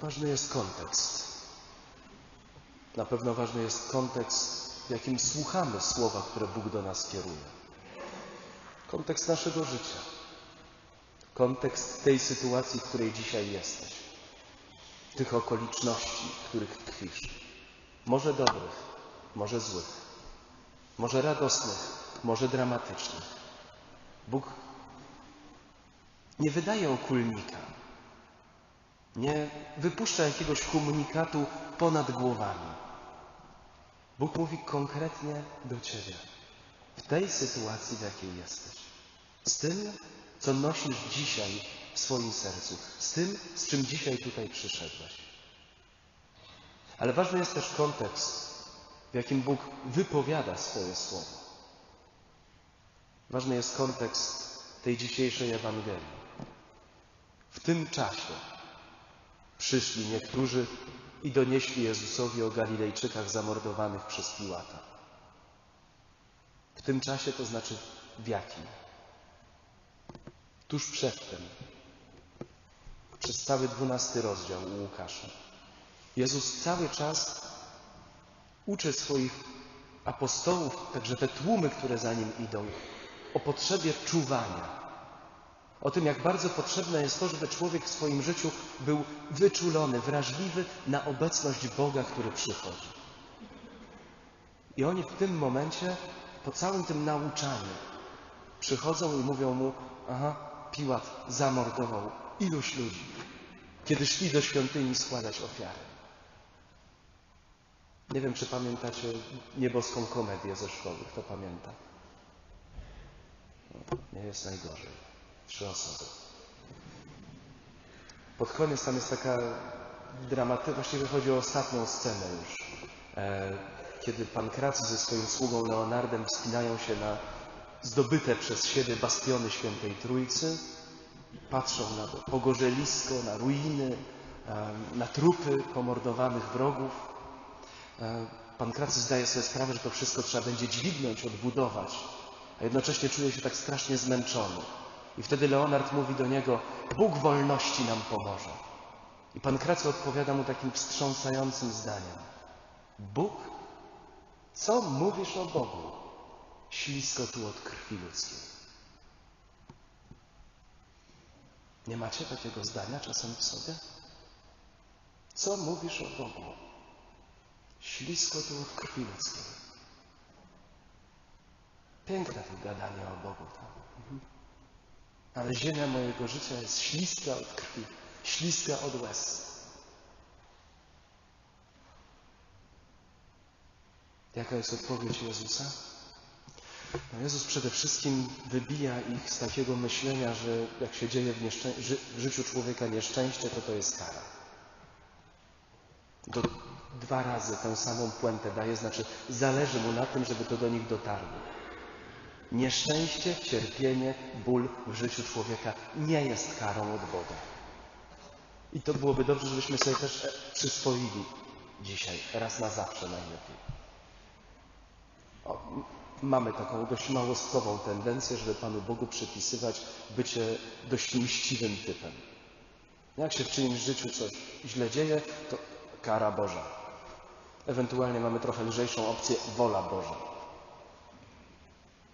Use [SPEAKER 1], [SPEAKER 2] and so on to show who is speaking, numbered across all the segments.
[SPEAKER 1] ważny jest kontekst. Na pewno ważny jest kontekst, w jakim słuchamy słowa, które Bóg do nas kieruje. Kontekst naszego życia. Kontekst tej sytuacji, w której dzisiaj jesteś. Tych okoliczności, w których tkwisz. Może dobrych, może złych. Może radosnych, może dramatycznych. Bóg nie wydaje okulnika. Nie wypuszcza jakiegoś komunikatu ponad głowami. Bóg mówi konkretnie do Ciebie w tej sytuacji, w jakiej jesteś. Z tym, co nosisz dzisiaj w swoim sercu, z tym, z czym dzisiaj tutaj przyszedłeś. Ale ważny jest też kontekst, w jakim Bóg wypowiada swoje słowo. Ważny jest kontekst tej dzisiejszej Ewangelii. W tym czasie przyszli niektórzy i donieśli Jezusowi o Galilejczykach zamordowanych przez Piłata. W tym czasie to znaczy w jakim? Tuż przedtem, przez cały dwunasty rozdział u Łukasza. Jezus cały czas uczy swoich apostołów, także te tłumy, które za nim idą, o potrzebie czuwania. O tym, jak bardzo potrzebne jest to, żeby człowiek w swoim życiu był wyczulony, wrażliwy na obecność Boga, który przychodzi. I oni w tym momencie, po całym tym nauczaniu, przychodzą i mówią mu: Aha, Piłat zamordował iluś ludzi, kiedy szli do świątyni składać ofiary. Nie wiem, czy pamiętacie nieboską komedię ze szkoły. Kto pamięta? Nie jest najgorzej. Trzy osoby. Pod koniec tam jest taka dramatyczna, właściwie chodzi o ostatnią scenę już, e, kiedy pan Kracy ze swoim sługą Leonardem wspinają się na zdobyte przez siebie bastiony Świętej Trójcy, patrzą na to pogorzelisko, na ruiny, e, na trupy pomordowanych wrogów. E, pan Kracy zdaje sobie sprawę, że to wszystko trzeba będzie dźwignąć, odbudować, a jednocześnie czuje się tak strasznie zmęczony. I wtedy Leonard mówi do niego: Bóg wolności nam pomoże. I pan Kracy odpowiada mu takim wstrząsającym zdaniem: Bóg? Co mówisz o Bogu? Ślisko tu od krwi ludzkiej. Nie macie takiego zdania czasem w sobie? Co mówisz o Bogu? Ślisko tu od krwi ludzkiej. Piękne to gadanie o Bogu. Tak? Ale ziemia mojego życia jest śliska od krwi, śliska od łez. Jaka jest odpowiedź Jezusa? No Jezus przede wszystkim wybija ich z takiego myślenia, że jak się dzieje w, w życiu człowieka nieszczęście, to to jest kara. Do dwa razy tę samą puentę daje, znaczy zależy mu na tym, żeby to do nich dotarło. Nieszczęście, cierpienie, ból w życiu człowieka nie jest karą od Boga. I to byłoby dobrze, żebyśmy sobie też przyswoili dzisiaj, raz na zawsze najlepiej. O, mamy taką dość małostkową tendencję, żeby Panu Bogu przypisywać bycie dość mściwym typem. Jak się w czyimś życiu coś źle dzieje, to kara Boża. Ewentualnie mamy trochę lżejszą opcję wola Boża.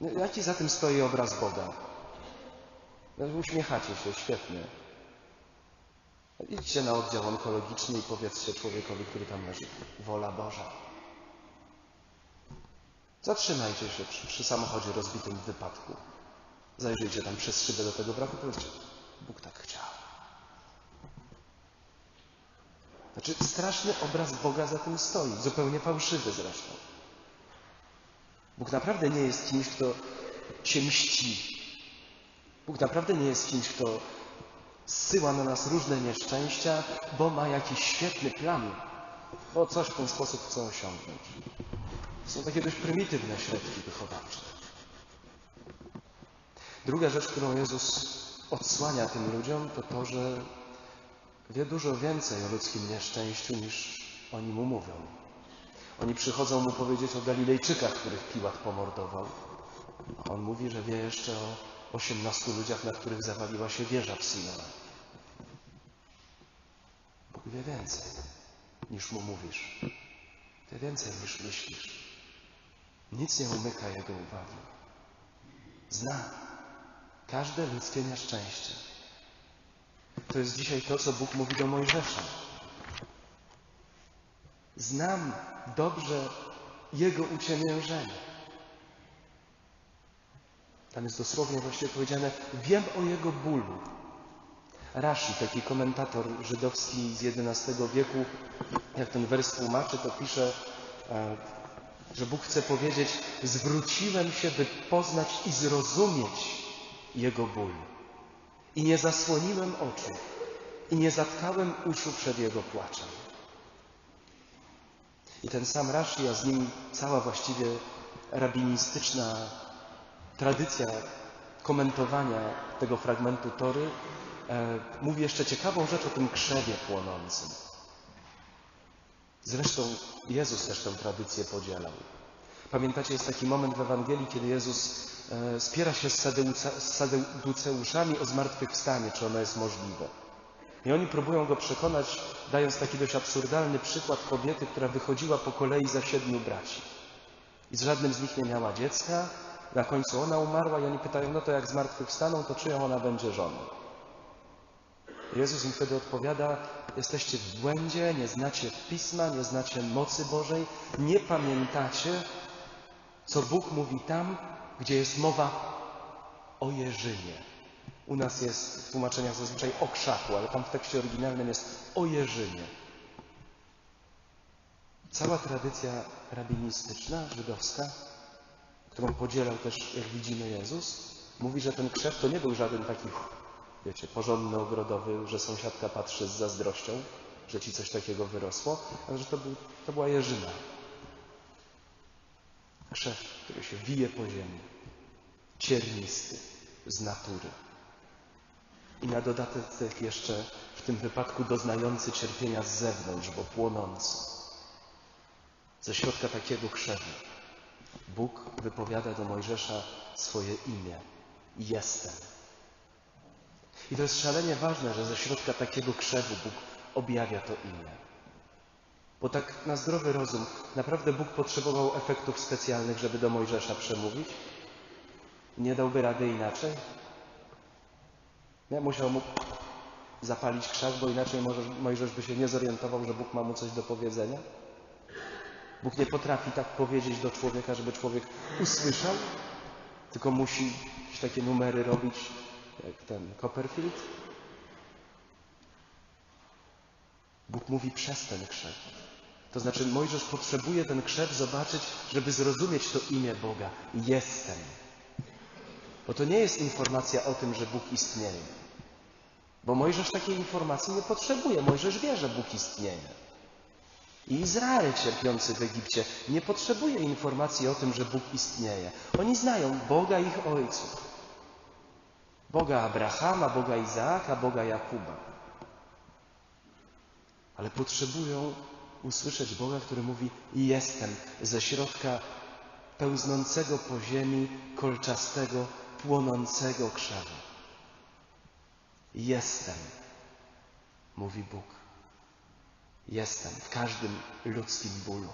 [SPEAKER 1] Jaki za tym stoi obraz Boga? No, uśmiechacie się, świetnie. Idźcie na oddział onkologiczny i powiedzcie człowiekowi, który tam leży, wola Boża. Zatrzymajcie się przy, przy samochodzie rozbitym w wypadku. Zajrzyjcie tam przez szybę do tego braku i powiedzcie, Bóg tak chciał. Znaczy, straszny obraz Boga za tym stoi, zupełnie fałszywy zresztą. Bóg naprawdę nie jest kimś, kto się mści. Bóg naprawdę nie jest kimś, kto zsyła na nas różne nieszczęścia, bo ma jakiś świetny plan, bo coś w ten sposób chce osiągnąć. Są takie dość prymitywne środki wychowawcze. Druga rzecz, którą Jezus odsłania tym ludziom, to to, że wie dużo więcej o ludzkim nieszczęściu niż oni mu mówią. Oni przychodzą mu powiedzieć o Galilejczykach, których Piłat pomordował. A on mówi, że wie jeszcze o 18 ludziach, na których zawaliła się wieża w Siloe. Bóg wie więcej niż mu mówisz. Wie więcej niż myślisz. Nic nie umyka jego uwagi. Zna każde ludzkie nieszczęście. To jest dzisiaj to, co Bóg mówi do Mojżesza. Znam dobrze jego uciemiężenie. Tam jest dosłownie właśnie powiedziane, wiem o jego bólu. Rashi, taki komentator żydowski z XI wieku, jak ten wers tłumaczy, to pisze, e, że Bóg chce powiedzieć, zwróciłem się, by poznać i zrozumieć Jego ból. I nie zasłoniłem oczu, i nie zatkałem uszu przed Jego płaczem. I ten sam Rashi, a z nim cała właściwie rabinistyczna tradycja komentowania tego fragmentu Tory e, mówi jeszcze ciekawą rzecz o tym krzewie płonącym. Zresztą Jezus też tę tradycję podzielał. Pamiętacie, jest taki moment w Ewangelii, kiedy Jezus e, spiera się z, z saduceuszami o zmartwychwstanie, czy ono jest możliwe. I oni próbują go przekonać, dając taki dość absurdalny przykład kobiety, która wychodziła po kolei za siedmiu braci. I z żadnym z nich nie miała dziecka, na końcu ona umarła i oni pytają, no to jak zmartwychwstaną, to czyją ona będzie żoną. Jezus im wtedy odpowiada, jesteście w błędzie, nie znacie Pisma, nie znacie mocy Bożej, nie pamiętacie, co Bóg mówi tam, gdzie jest mowa o jeżynie. U nas jest w tłumaczeniach zazwyczaj o krzaku, ale tam w tekście oryginalnym jest o jeżynie. Cała tradycja rabinistyczna, żydowska, którą podzielał też, jak widzimy, Jezus, mówi, że ten krzew to nie był żaden taki, wiecie, porządny ogrodowy, że sąsiadka patrzy z zazdrością, że ci coś takiego wyrosło, ale że to, był, to była jeżyna. Krzew, który się wije po ziemi, ciernisty, z natury. I na dodatek jeszcze w tym wypadku doznający cierpienia z zewnątrz, bo płonący. Ze środka takiego krzewu Bóg wypowiada do Mojżesza swoje imię. Jestem. I to jest szalenie ważne, że ze środka takiego krzewu Bóg objawia to imię. Bo tak na zdrowy rozum, naprawdę Bóg potrzebował efektów specjalnych, żeby do Mojżesza przemówić? Nie dałby rady inaczej? Nie? Musiał mu zapalić krzak, bo inaczej Mojżesz by się nie zorientował, że Bóg ma mu coś do powiedzenia? Bóg nie potrafi tak powiedzieć do człowieka, żeby człowiek usłyszał, tylko musi jakieś takie numery robić, jak ten Copperfield. Bóg mówi przez ten krzew. To znaczy Mojżesz potrzebuje ten krzew zobaczyć, żeby zrozumieć to imię Boga. Jestem. Bo to nie jest informacja o tym, że Bóg istnieje. Bo Mojżesz takiej informacji nie potrzebuje. Mojżesz wie, że Bóg istnieje. I Izrael cierpiący w Egipcie nie potrzebuje informacji o tym, że Bóg istnieje. Oni znają Boga ich ojców. Boga Abrahama, Boga Izaaka, Boga Jakuba. Ale potrzebują usłyszeć Boga, który mówi jestem ze środka pełznącego po ziemi, kolczastego, płonącego krzewu. Jestem, mówi Bóg. Jestem w każdym ludzkim bólu,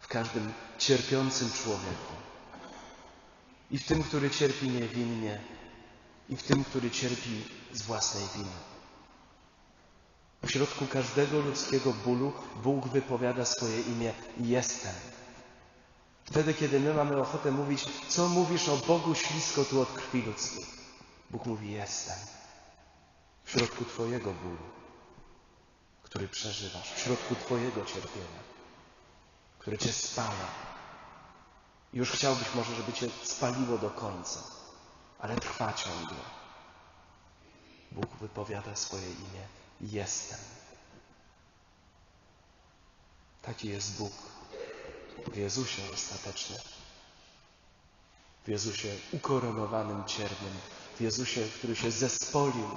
[SPEAKER 1] w każdym cierpiącym człowieku. I w tym, który cierpi niewinnie, i w tym, który cierpi z własnej winy. W środku każdego ludzkiego bólu Bóg wypowiada swoje imię Jestem. Wtedy, kiedy my mamy ochotę mówić, co mówisz o Bogu ślisko tu od krwi ludzkiej. Bóg mówi Jestem. W środku Twojego bólu który przeżywasz, w środku Twojego cierpienia, które Cię spala. Już chciałbyś może, żeby Cię spaliło do końca, ale trwa ciągle. Bóg wypowiada swoje imię. Jestem. Taki jest Bóg w Jezusie ostatecznie. W Jezusie ukoronowanym cierniem. Jezusie, który się zespolił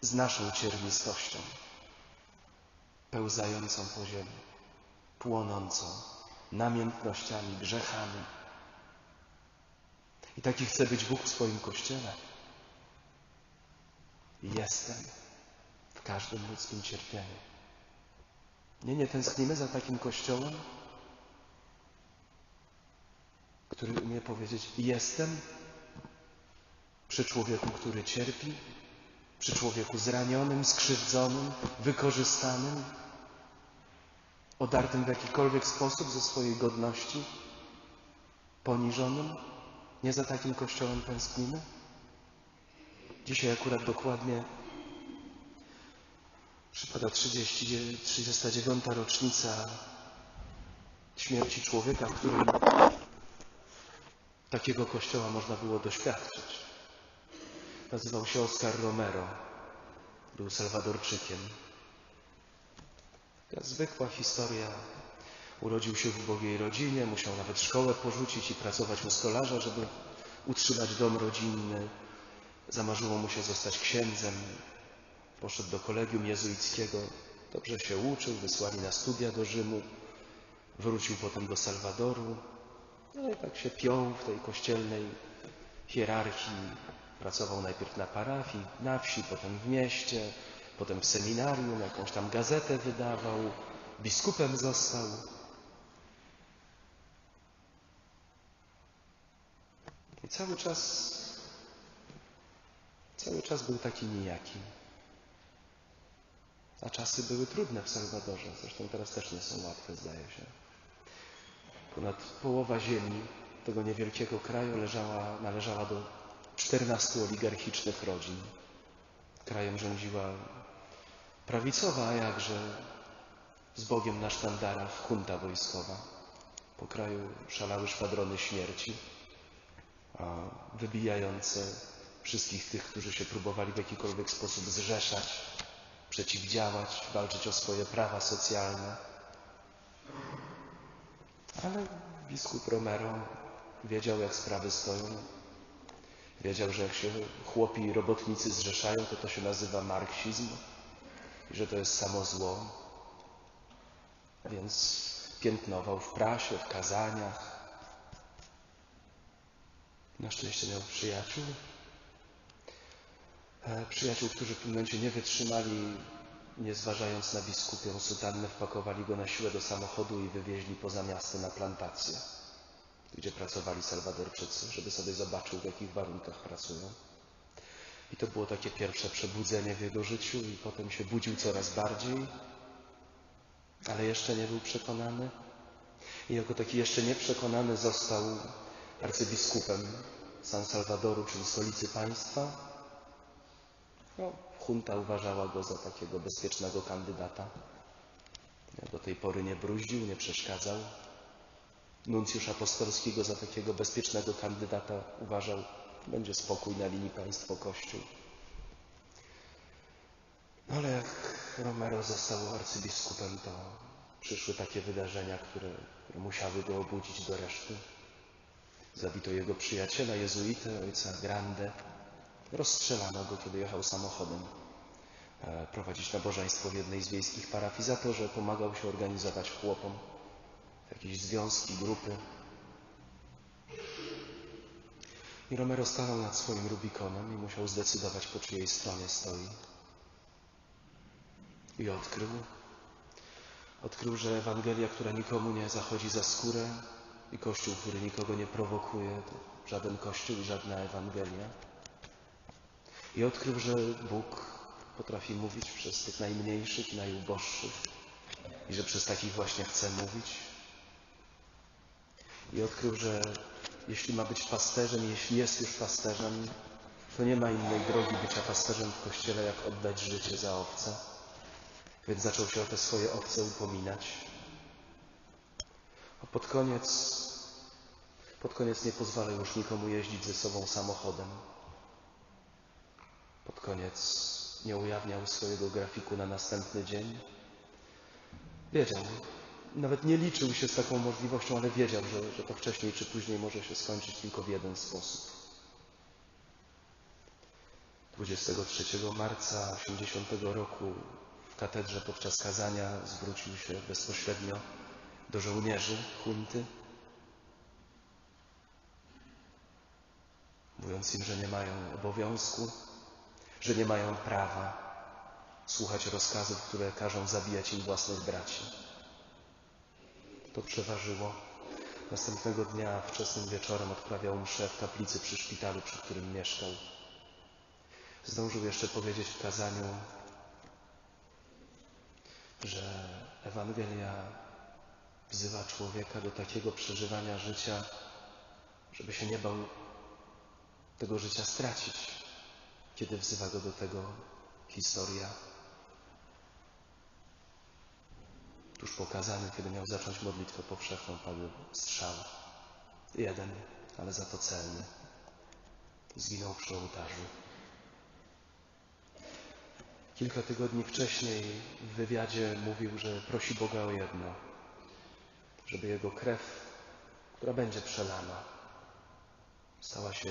[SPEAKER 1] z naszą ciernistością pełzającą po ziemi, płonącą namiętnościami, grzechami. I taki chce być Bóg w swoim kościele. Jestem w każdym ludzkim cierpieniu. Nie, nie tęsknimy za takim kościołem, który umie powiedzieć: Jestem przy człowieku, który cierpi, przy człowieku zranionym, skrzywdzonym, wykorzystanym, odartym w jakikolwiek sposób ze swojej godności, poniżonym. Nie za takim kościołem tęsknimy? Dzisiaj akurat dokładnie przypada 30, 39. rocznica śmierci człowieka, w którym takiego kościoła można było doświadczyć. Nazywał się Oscar Romero. Był Salwadorczykiem. Taka zwykła historia. Urodził się w ubogiej rodzinie, musiał nawet szkołę porzucić i pracować u stolarza, żeby utrzymać dom rodzinny. Zamarzyło mu się zostać księdzem. Poszedł do kolegium jezuickiego. Dobrze się uczył, wysłali na studia do Rzymu. Wrócił potem do Salwadoru. No i tak się piął w tej kościelnej hierarchii. Pracował najpierw na parafii, na wsi, potem w mieście, potem w seminarium, jakąś tam gazetę wydawał, biskupem został. I cały czas, cały czas był taki nijaki. A czasy były trudne w Salwadorze, zresztą teraz też nie są łatwe, zdaje się. Ponad połowa ziemi tego niewielkiego kraju leżała, należała do 14 oligarchicznych rodzin. Krajem rządziła prawicowa, a jakże z Bogiem na sztandarach hunta wojskowa. Po kraju szalały szwadrony śmierci, wybijające wszystkich tych, którzy się próbowali w jakikolwiek sposób zrzeszać, przeciwdziałać, walczyć o swoje prawa socjalne. Ale biskup Romero wiedział, jak sprawy stoją. Wiedział, że jak się chłopi i robotnicy zrzeszają, to to się nazywa marksizm i że to jest samo zło. Więc piętnował w prasie, w kazaniach. Na szczęście miał przyjaciół. E, przyjaciół, którzy w tym momencie nie wytrzymali, nie zważając na biskupią sutannę, wpakowali go na siłę do samochodu i wywieźli poza miasto na plantację, gdzie pracowali Salwadorczycy, żeby sobie zobaczył, w jakich warunkach pracują. I to było takie pierwsze przebudzenie w jego życiu, i potem się budził coraz bardziej, ale jeszcze nie był przekonany. I jako taki jeszcze nieprzekonany został arcybiskupem San Salvadoru, czyli stolicy państwa. No, junta uważała go za takiego bezpiecznego kandydata. Do tej pory nie bruździł, nie przeszkadzał. Nuncjusz apostolski go za takiego bezpiecznego kandydata uważał. Będzie spokój na linii państwo-kościół. No ale jak Romero został arcybiskupem, to przyszły takie wydarzenia, które, które musiały go obudzić do reszty. Zabito jego przyjaciela, jezuitę, ojca Grande. Rozstrzelano go, kiedy jechał samochodem e, prowadzić nabożeństwo w jednej z wiejskich parafii za to, że pomagał się organizować chłopom jakieś związki, grupy. I Romero stanął nad swoim Rubikonem i musiał zdecydować, po czyjej stronie stoi. I odkrył, odkrył, że Ewangelia, która nikomu nie zachodzi za skórę i Kościół, który nikogo nie prowokuje, to żaden Kościół i żadna Ewangelia. I odkrył, że Bóg potrafi mówić przez tych najmniejszych i najuboższych i że przez takich właśnie chce mówić. I odkrył, że jeśli ma być pasterzem, jeśli jest już pasterzem, to nie ma innej drogi bycia pasterzem w kościele, jak oddać życie za owce. Więc zaczął się o te swoje owce upominać. A pod koniec, pod koniec nie pozwala już nikomu jeździć ze sobą samochodem. Pod koniec nie ujawniał swojego grafiku na następny dzień. Wiedział, nawet nie liczył się z taką możliwością, ale wiedział, że, że to wcześniej czy później może się skończyć tylko w jeden sposób. 23 marca 80 roku w katedrze podczas kazania zwrócił się bezpośrednio do żołnierzy hunty, mówiąc im, że nie mają obowiązku, że nie mają prawa słuchać rozkazów, które każą zabijać im własnych braci. To przeważyło. Następnego dnia wczesnym wieczorem odprawiał mszę w kaplicy przy szpitalu, przy którym mieszkał. Zdążył jeszcze powiedzieć w kazaniu, że Ewangelia wzywa człowieka do takiego przeżywania życia, żeby się nie bał tego życia stracić, kiedy wzywa go do tego historia. Tuż po kazaniu, kiedy miał zacząć modlitwę powszechną, padł strzał. Jeden, ale za to celny. Zginął przy ołtarzu. Kilka tygodni wcześniej w wywiadzie mówił, że prosi Boga o jedno, żeby jego krew, która będzie przelana, stała się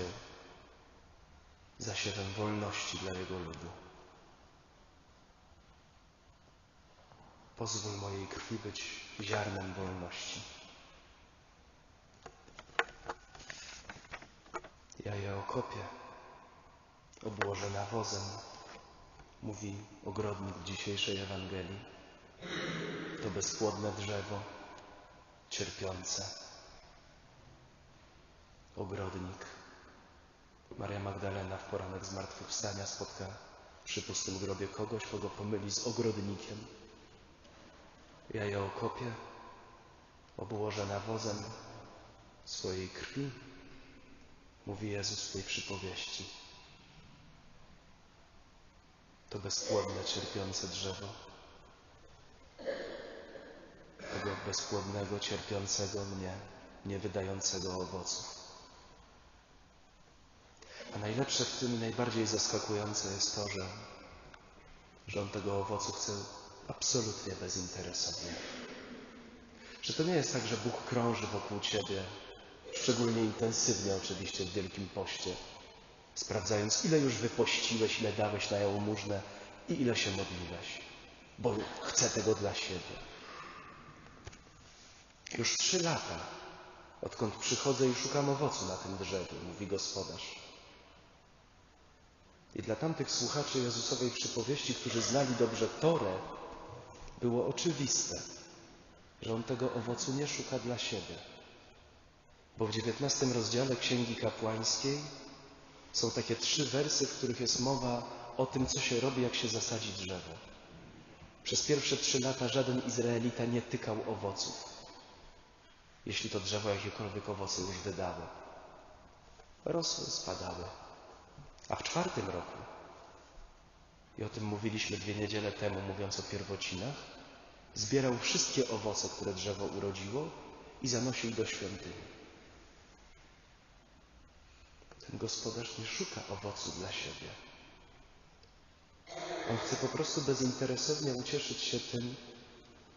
[SPEAKER 1] zasiewem wolności dla jego ludu. Pozwól mojej krwi być ziarnem wolności. Ja je okopię, obłożę nawozem, mówi ogrodnik dzisiejszej Ewangelii. To bezpłodne drzewo, cierpiące. Ogrodnik. Maria Magdalena w poranek zmartwychwstania spotka przy pustym grobie kogoś, kogo pomyli z ogrodnikiem. Ja je okopię, obłożę nawozem swojej krwi, mówi Jezus w tej przypowieści. To bezpłodne, cierpiące drzewo. Tego bezpłodnego, cierpiącego mnie, nie wydającego owoców. A najlepsze w tym i najbardziej zaskakujące jest to, że, że on tego owocu chce absolutnie bezinteresownie. Że to nie jest tak, że Bóg krąży wokół ciebie, szczególnie intensywnie oczywiście w Wielkim Poście, sprawdzając, ile już wypościłeś, ile dałeś na jałmużnę i ile się modliłeś, bo chcę tego dla siebie. Już trzy lata, odkąd przychodzę i szukam owocu na tym drzewie, mówi gospodarz. I dla tamtych słuchaczy Jezusowej przypowieści, którzy znali dobrze Torę, było oczywiste, że on tego owocu nie szuka dla siebie. Bo w dziewiętnastym rozdziale Księgi Kapłańskiej są takie trzy wersy, w których jest mowa o tym, co się robi, jak się zasadzi drzewo. Przez pierwsze trzy lata żaden Izraelita nie tykał owoców, jeśli to drzewo jakiekolwiek owoce już wydało. Rosły, spadały. A w czwartym roku, i o tym mówiliśmy dwie niedziele temu, mówiąc o pierwocinach, zbierał wszystkie owoce, które drzewo urodziło i zanosił do świątyni. Ten gospodarz nie szuka owocu dla siebie. On chce po prostu bezinteresownie ucieszyć się tym,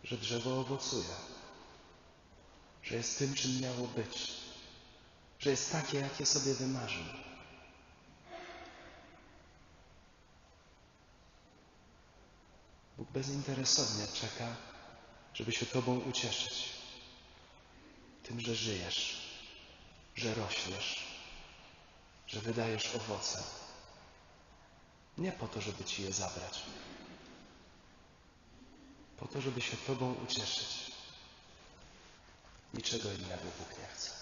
[SPEAKER 1] że drzewo owocuje, że jest tym, czym miało być, że jest takie, jakie sobie wymarzył. Bóg bezinteresownie czeka, żeby się Tobą ucieszyć. Tym, że żyjesz, że rośniesz, że wydajesz owoce. Nie po to, żeby Ci je zabrać. Po to, żeby się Tobą ucieszyć. Niczego innego Bóg nie chce.